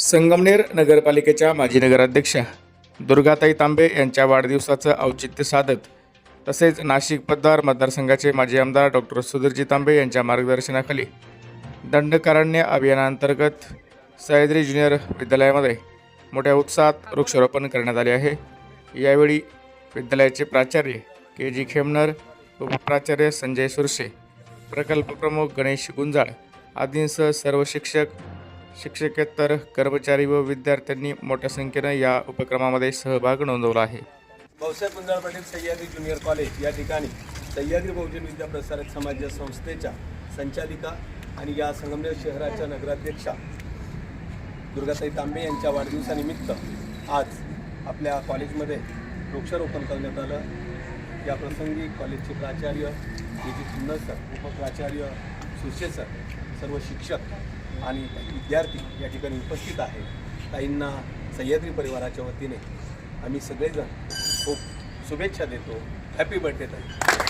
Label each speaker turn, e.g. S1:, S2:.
S1: संगमनेर नगरपालिकेच्या माजी नगराध्यक्षा दुर्गाताई तांबे यांच्या वाढदिवसाचं औचित्य साधत तसेच नाशिक पद्दार मतदारसंघाचे माजी आमदार डॉक्टर सुधीरजी तांबे यांच्या मार्गदर्शनाखाली दंडकारण्य अभियानांतर्गत सह्याद्री ज्युनियर विद्यालयामध्ये मोठ्या उत्साहात वृक्षारोपण करण्यात आले आहे. यावेळी विद्यालयाचे प्राचार्य के जी खेमनर उपप्राचार्य संजय सुरसे प्रकल्प प्रमुख गणेश गुंजाळ आदींसह सर्व शिक्षक शिक्षकेतर कर्मचारी व विद्यार्थ्यांनी मोठ्या संख्येनं या उपक्रमामध्ये सहभाग नोंदवला आहे.
S2: भाऊसाहेब कुंजाळ पाटील सह्याद्री ज्युनियर कॉलेज या ठिकाणी सह्याद्री बहुजन विद्या प्रसारक समाज या संस्थेच्या संचालिका आणि या संगमनेर शहराच्या नगराध्यक्षा दुर्गाताई तांबे यांच्या वाढदिवसानिमित्त आज आपल्या कॉलेजमध्ये वृक्षारोपण करण्यात आलं. या प्रसंगी कॉलेजचे प्राचार्य के जी सुंदर सर उपप्राचार्य सुशे सर सर्व शिक्षक आणि विद्यार्थी या ठिकाणी उपस्थित आहेत. ताईंना सह्याद्री परिवाराच्या वतीने आम्ही सगळेजण खूप शुभेच्छा देतो. हॅपी बर्थडे ताई.